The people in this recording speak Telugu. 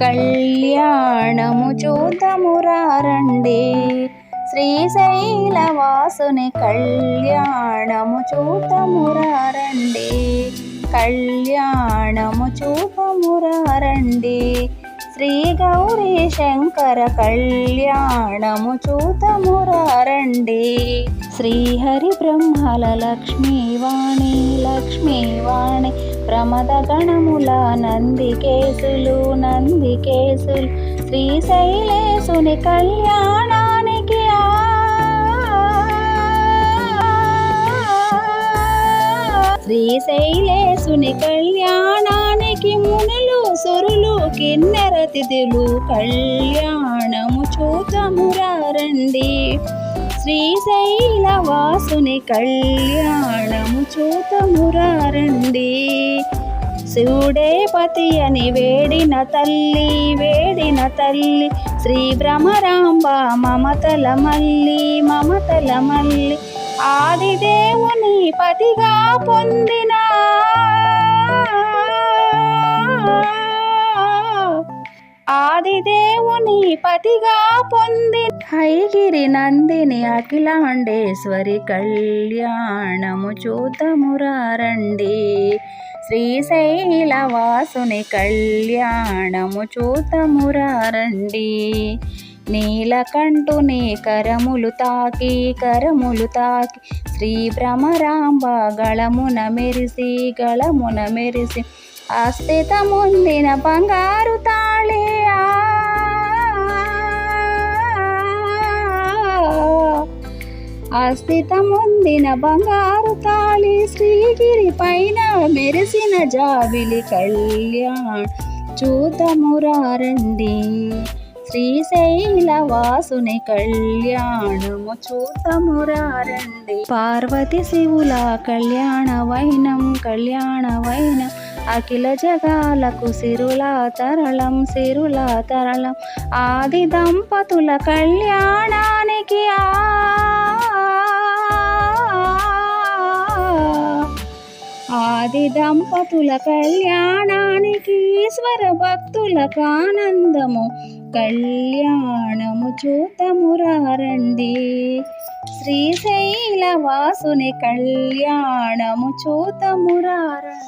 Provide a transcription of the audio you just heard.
కళ్యాణము చూతమురారండి శ్రీశైల వాసుని కళ్యాణము చూతమురారండి కళ్యాణము చూపమురారండి శ్రీ గౌరీ శంకర కళ్యాణము చూతమురారండి. శ్రీహరి బ్రహ్మల లక్ష్మీవాణి లక్ష్మీవాణి ప్రమద గణముల నందికేసులు నందికేశులు శ్రీశైలేశుని కళ్యాణానికి ఆ. శ్రీశైలేశుని కళ్యాణానికి మునులు సురులు కిన్నెర తిథులు కళ్యాణము చూతమురారండి శ్రీశైల వాసుని కళ్యాణము చూతమురారండి శివుడే పతి అని వేడిన తల్లి వేడిన తల్లి శ్రీ భ్రమరాంబ మమతల మల్లి మమతల మల్లి ఆదిదేవుని పతిగా పొందిన ఆదిదేవుని పతిగా పొంది హైగిరి నందిని అఖిలాండేశ్వరి కళ్యాణము చూతమురారండి శ్రీశైల వాసుని కళ్యాణము చూతమురారండి నీలకంఠుని కరములు తాకి కరములు తాకి శ్రీ భ్రమరాంబ గళమున మెరిసి గళమున మెరిసి అస్థితముందిన బంగారు తాళి అస్థితముందిన బంగారు తాళి శ్రీగిరి పైన మెరిసిన జాబిలి కళ్యాణ్ చూతమురారండి. శ్రీశైల వాసుని కళ్యాణము చూతమురారండి. పార్వతి శివుల కళ్యాణ వైనం కళ్యాణ వైనం అఖిల జగాలకు సిరుల తరళం సిరుల తరళం. ఆది దంపతుల కళ్యాణానికి ఆ. ఆది దంపతుల కళ్యాణానికి ఈశ్వర భక్తులకు ఆనందము కళ్యాణము చూతమురారండి శ్రీశైల వాసుని కళ్యాణము చూతమురారండి